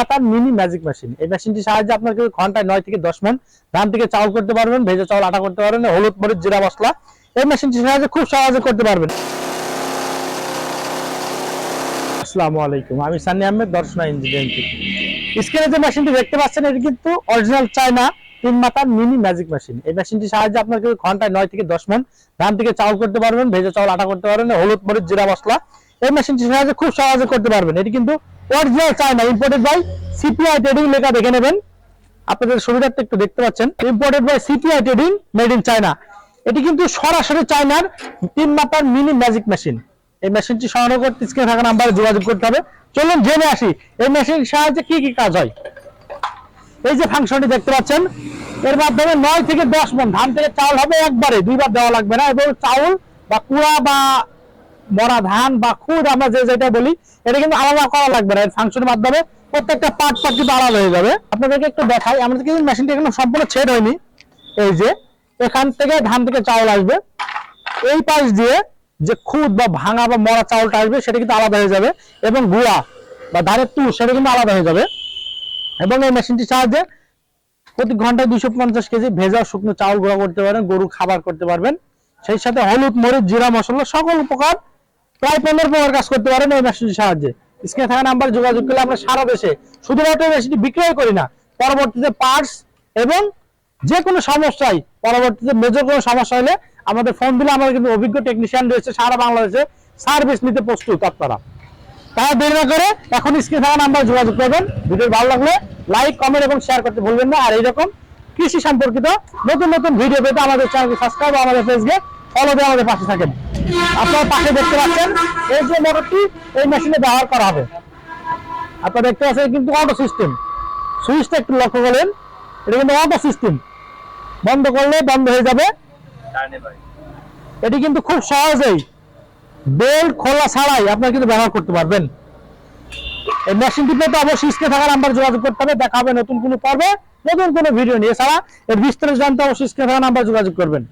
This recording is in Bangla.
মাথার মিনি ম্যাজিক মেশিন এই মেশিনটির সাহায্যে আপনার কিন্তু ঘন্টায় নয় থেকে দশ মন ধান থেকে চাউল করতে পারবেন, ভেজে চাউল, আটা করতে পারবেন, হলুদ মরিচ, জিরা মশলা এই মেশিনটির সাহায্যে খুব সহজে করতে পারবেন। আসসালামু আলাইকুম, আমি সানি আহমেদ, দর্শনা ইঞ্জিনিয়ারিং স্ক্রিনে যে মেশিনটি দেখতে পাচ্ছেন, এটি কিন্তু অরিজিনাল চায়না তিন মাথার মিনি ম্যাজিক মেশিন এই মেশিনটির সাহায্যে আপনার কিন্তু ঘন্টায় নয় থেকে দশ মন ধান থেকে চাউল করতে পারবেন, ভেজা চাউল, আটা করতে পারবেন, হলুদ মরিচ, জিরা মশলা এই মেশিনটির সাহায্যে খুব সহজে করতে পারবেন। এটি কিন্তু original China imported by CPI trading লেখা দেখে নেবেন। আপনাদের একটু দেখতে পাচ্ছেন। Imported by CPI trading made in China এটি কিন্তু সরাসরি চায়নার তিন মাথার মিনি ম্যাজিক মেশিন এই মেশিনটি সরানো করতে স্ক্রিনে থাকা নাম্বারে যোগাযোগ করতে হবে। চলুন জেনে আসি, এই মেশিনের সাহায্যে কি কি কাজ হয়। এই যে ফাংশনটি দেখতে পাচ্ছেন, এর মাধ্যমে নয় থেকে দশ মন, ধান থেকে চাউল হবে একবারে, দুইবার দেওয়া লাগবে না। এবং চাউল বা কুড়া বা মরা ধান বা খুদ আমরা যে যেটা বলি, এটা কিন্তু আলাদা করা লাগবে না। এর ফাংশনের মাধ্যমে প্রত্যেকটা পার্ট পার্ট কিন্তু আলাদা হয়ে যাবে। আপনাদেরকে একটু দেখাই, আমাদের কিন্তু মেশিনটি এখনও সম্পূর্ণ ছেদ হয়নি। এই যে, এখান থেকে ধান থেকে চাউল আসবে। এই পাশ দিয়ে যে খুদ বা ভাঙা বা মরা চাউলটা আসবে, সেটা কিন্তু আলাদা হয়ে যাবে। এবং গুঁড়া বা ধানের তুষ, সেটা কিন্তু আলাদা হয়ে যাবে। এবং এই মেশিনটির সাহায্যে প্রতি ঘন্টায় দুইশো পঞ্চাশ কেজি ভেজা শুকনো চাউল গুঁড়া করতে পারেন গরু খাবার করতে পারবেন। সেই সাথে হলুদ, মরিচ, জিরা, মশলা, সকল উপকার প্রায় পনেরো প্রকার কাজ করতে পারেন এই মেশিনটির সাহায্যে। স্ক্রিনে থাকা নাম্বার যোগাযোগ করলে আমরা সারা দেশে শুধুমাত্র মেশিনটি বিক্রয় করি না, পরবর্তীতে পার্টস এবং যে কোনো সমস্যায়, পরবর্তীতে মেজর কোনো সমস্যা হলে আমাদের ফোন দিলে আমাদের কিন্তু অভিজ্ঞ টেকনিশিয়ান রয়েছে সারা বাংলাদেশে সার্ভিস নিতে প্রস্তুত আপনারা। তারা দেরি না করে এখন স্ক্রিনে থাকা নাম্বার যোগাযোগ করবেন। ভিডিও ভালো লাগলে লাইক কমেন্ট এবং শেয়ার করতে ভুলবেন না। আর এইরকম কৃষি সম্পর্কিত নতুন নতুন ভিডিও পেতে আমাদের চ্যানেলকে সাবস্ক্রাইব আমাদের পেজকে ফলো দিয়ে আমাদের পাশে থাকেন। আপনার পাশে দেখতে পাচ্ছেন, এই যে মোটরটি এই মেশিনে ব্যবহার করা হবে। আপনারা দেখতে পাচ্ছেন কিন্তু অটো সিস্টেম সুইচটা একটু লক্ষ্য করলেন, এটা কিন্তু অটো সিস্টেম বন্ধ করলে বন্ধ হয়ে যাবে। এটি কিন্তু খুব সহজেই বেল্ট খোলা ছাড়াই আপনারা কিন্তু ব্যবহার করতে পারবেন। এই মেশিনটি পেতে অবশ্যই স্ক্রিনে থাকা নাম্বার যোগাযোগ করতে হবে। দেখা হবে নতুন কোনো পর্বে, নতুন কোনো ভিডিও নিয়ে। এছাড়া এর বিস্তারিত জানতে অবশ্যই স্ক্রিনে থাকা নাম্বার যোগাযোগ করবেন।